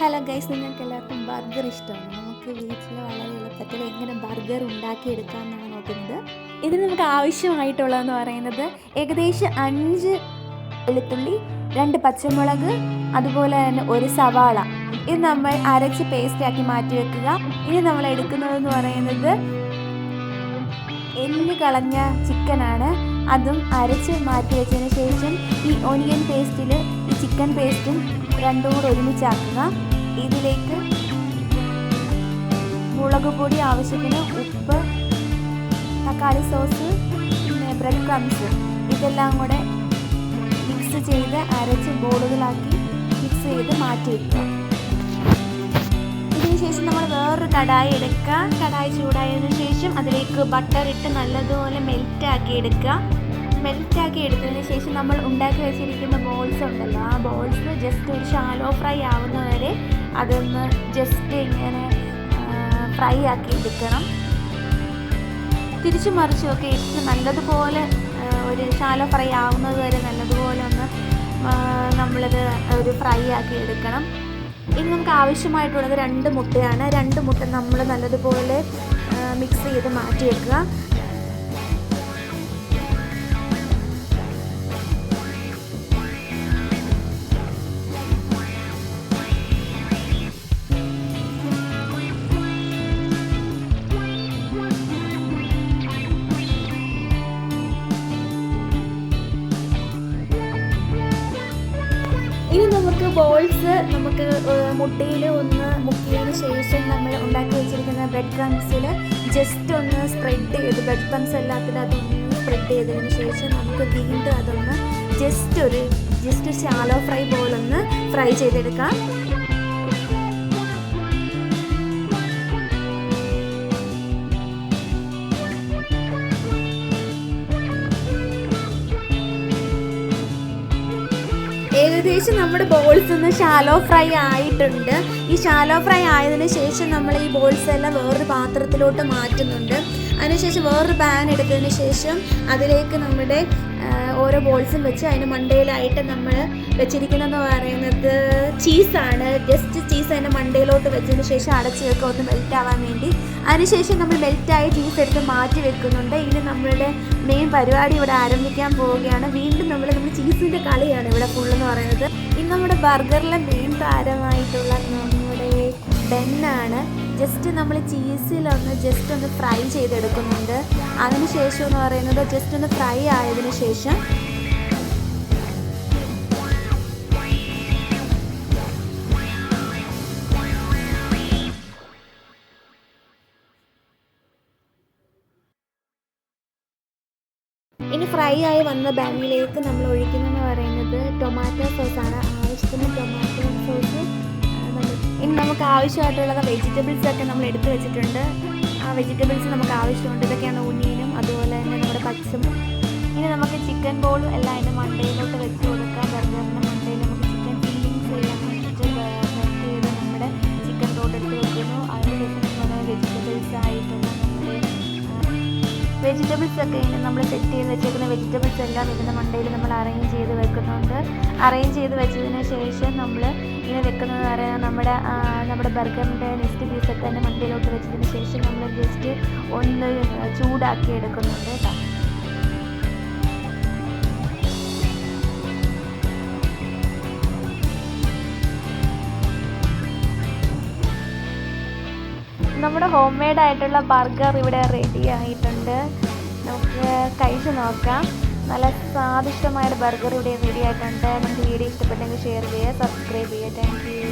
Hello guys നിങ്ങൾക്ക് എല്ലാവർക്കും burger ഇഷ്ടമാണ്. നമുക്ക് വീട്ടിൽ വളരെ എളുപ്പത്തിൽ എങ്ങനെ ബർഗർ ഉണ്ടാക്കിയെടുക്കാമെന്നാണ് നോക്കുന്നത്. ഇതിന് നമുക്ക് ആവശ്യമായിട്ടുള്ളതെന്ന് പറയുന്നത് ഏകദേശം അഞ്ച് വെളുത്തുള്ളി രണ്ട് പച്ചമുളക് അതുപോലെ തന്നെ ഒരു സവാള. ഇത് നമ്മൾ അരച്ച് പേസ്റ്റ് ആക്കി മാറ്റി വെക്കുക. ഇനി നമ്മൾ എടുക്കുന്നതെന്ന് പറയുന്നത് എല്ല് കളഞ്ഞ ചിക്കനാണ് അതും അരച്ച് മാറ്റി വെച്ചതിന് ശേഷം ഈ ഒനിയൻ പേസ്റ്റിൽ ഈ ചിക്കൻ പേസ്റ്റും രണ്ടും കൂടെ ഒരുമിച്ചാക്കുക. ഇതിലേക്ക് മുളക് പൊടി ആവശ്യത്തിന് ഉപ്പ് തക്കാളി സോസ് പിന്നെ ബ്രെഡ് ക്രംസ് ഇതെല്ലാം കൂടെ മിക്സ് ചെയ്ത് അരച്ച് ബോളുകളാക്കി മിക്സ് ചെയ്ത് മാറ്റി വെക്കുക ഇതിന് ശേഷം നമ്മൾ വേറൊരു കടായി എടുക്കുക. കടായി ചൂടായതിനു ശേഷം അതിലേക്ക് ബട്ടർ ഇട്ട് നല്ലതുപോലെ മെൽറ്റ് ആക്കി എടുക്കുക. മെൽറ്റ് ആക്കി എടുത്തതിന് ശേഷം നമ്മൾ ഉണ്ടാക്കി വെച്ചിരിക്കുന്ന ബോൾസ് ഉണ്ടല്ലോ ആ ബോൾസ് ജസ്റ്റ് ഒരു ഷാലോ ഫ്രൈ ആവുന്നവരെ അതൊന്ന് ജസ്റ്റ് ഇങ്ങനെ ഫ്രൈ ആക്കി എടുക്കണം. തിരിച്ചു മറിച്ചുമൊക്കെ ഇട്ട് നല്ലതുപോലെ ഒരു ഷാലോ ഫ്രൈ ആവുന്നത് വരെ നല്ലതുപോലെ ഒന്ന് നമ്മളത് ഒരു ഫ്രൈ ആക്കി എടുക്കണം. ഇനി നമുക്ക് ആവശ്യമായിട്ടുള്ളത് രണ്ട് മുട്ടയാണ്. രണ്ട് മുട്ട നമ്മൾ നല്ലതുപോലെ മിക്സ് ചെയ്ത് മാറ്റി വെക്കുക ബോൾസ് നമുക്ക് മുട്ടയിൽ ഒന്ന് മുക്കിയതിന് ശേഷം നമ്മൾ ഉണ്ടാക്കി വെച്ചിരിക്കുന്ന ബ്രെഡ് ക്രംസിൽ ജസ്റ്റ് ഒന്ന് സ്പ്രെഡ് ചെയ്ത് ബ്രെഡ് ക്രംസ് എല്ലാത്തിൽ അതൊന്ന് സ്പ്രെഡ് ചെയ്തതിന് ശേഷം നമുക്ക് വീണ്ടും അതൊന്ന് ജസ്റ്റ് ഒരു ജസ്റ്റ് ഷാലോ ഫ്രൈ പോലൊന്ന് ഫ്രൈ ചെയ്തെടുക്കാം. ഏകദേശം നമ്മുടെ ബോൾസ് ഒന്ന് ഷാലോ ഫ്രൈ ആയിട്ടുണ്ട്. ഈ ഷാലോ ഫ്രൈ ആയതിനു ശേഷം നമ്മൾ ഈ ബോൾസ് എല്ലാം വേറൊരു പാത്രത്തിലോട്ട് മാറ്റുന്നുണ്ട്. അതിനുശേഷം വേറൊരു പാൻ എടുത്തതിന് ശേഷം അതിലേക്ക് നമ്മുടെ ഓരോ ബോൾസും വെച്ച് അതിന് മണ്ടയിലായിട്ട് നമ്മൾ വെച്ചിരിക്കുന്നതെന്ന് പറയുന്നത് ചീസാണ്. ജസ്റ്റ് ചീസ് അതിന്റെ മണ്ടയിലോട്ട് വെച്ചതിന് ശേഷം അടച്ച് വെക്കുക ഒന്ന് മെൽറ്റ് ആവാൻ വേണ്ടി. അതിനുശേഷം നമ്മൾ മെൽറ്റായ ചീസ് എടുത്ത് മാറ്റി വെക്കുന്നുണ്ട്. ഇനി നമ്മളുടെ മെയിൻ പരിപാടി ഇവിടെ ആരംഭിക്കാൻ പോവുകയാണ്. വീണ്ടും നമ്മൾ നമ്മുടെ ചീസിന്റെ കളിയാണ് ഇവിടെ ഫുള്ളെന്ന് പറയുന്നത്. ഇന്ന് നമ്മുടെ ബർഗറിലെ മെയിൻ താരമായിട്ടുള്ള നമ്മുടെ ബെന്നാണ് ജസ്റ്റ് നമ്മൾ ചീസിലൊന്ന് ജസ്റ്റ് ഒന്ന് ഫ്രൈ ചെയ്തെടുക്കുന്നുണ്ട്. അതിന് ശേഷം എന്ന് പറയുന്നത് ജസ്റ്റ് ഒന്ന് ഫ്രൈ ആയതിന് ശേഷം ഇനി ഫ്രൈ ആയി വന്ന ബാങ്ങിലേക്ക് നമ്മൾ ഒഴിക്കുന്നതെന്ന് പറയുന്നത് ടൊമാറ്റോ സോസാണ് ആവശ്യത്തിന് ടൊമാറ്റോ ഇനി നമുക്ക് ആവശ്യമായിട്ടുള്ള വെജിറ്റബിൾസ് ഒക്കെ നമ്മൾ എടുത്തു വെച്ചിട്ടുണ്ട്. ആ വെജിറ്റബിൾസ് നമുക്ക് ആവശ്യമുണ്ട്. ഇതൊക്കെയാണ് ഉണ്ണിയനും അതുപോലെ തന്നെ നമ്മുടെ പച്ചും ഇനി നമുക്ക് ചിക്കൻ ബോളും എല്ലാം അതിന്റെ മണ്ടയിലോട്ട് വെച്ച് കൊടുക്കാം. ബർഗറിന്റെ മണ്ടയിൽ നമുക്ക് ചിക്കൻ ഫില്ലിങ്സ് ചെയ്യാൻ വേണ്ടിയിട്ട് സെറ്റ് ചെയ്ത് നമ്മുടെ ചിക്കൻ റോഡ് എടുത്ത് വെക്കുന്നു. അതിനുശേഷം വെജിറ്റബിൾസ് ആയിട്ടുള്ള നമ്മുടെ വെജിറ്റബിൾസ് ഒക്കെ ഇനി നമ്മൾ സെറ്റ് ചെയ്ത് വെച്ചേക്കുന്ന വെജിറ്റബിൾസ് എല്ലാം ഇതിന്റെ മണ്ടയിൽ നമ്മൾ അറേഞ്ച് ചെയ്ത് വെക്കുന്നുണ്ട്. അറേഞ്ച് ചെയ്ത് വെച്ചതിന് ശേഷം നമ്മൾ ഇങ്ങനെ വെക്കുന്നത് പറയാൻ നമ്മുടെ നമ്മുടെ ബർഗറിന്റെ നെക്സ്റ്റ് പീസൊക്കെ തന്നെ മണ്ടിയിലോട്ട് വെച്ചതിന് ശേഷം നമ്മൾ ജസ്റ്റ് ഒന്ന് ചൂടാക്കി എടുക്കുന്നുണ്ട് കേട്ടോ. നമ്മുടെ ഹോം മെയ്ഡ് ആയിട്ടുള്ള ബർഗർ ഇവിടെ റെഡി ആയിട്ടുണ്ട്. നമുക്ക് കഴിച്ച് നോക്കാം. നല്ല സ്വാദിഷ്ടമായ ബർഗർ ഇവിടെ റെഡി ആയിട്ടുണ്ട്. നിങ്ങൾക്ക് വീഡിയോ ഇഷ്ടപ്പെട്ടെങ്കിൽ ഷെയർ ചെയ്യുക സബ്സ്ക്രൈബ് ചെയ്യുക. Thank you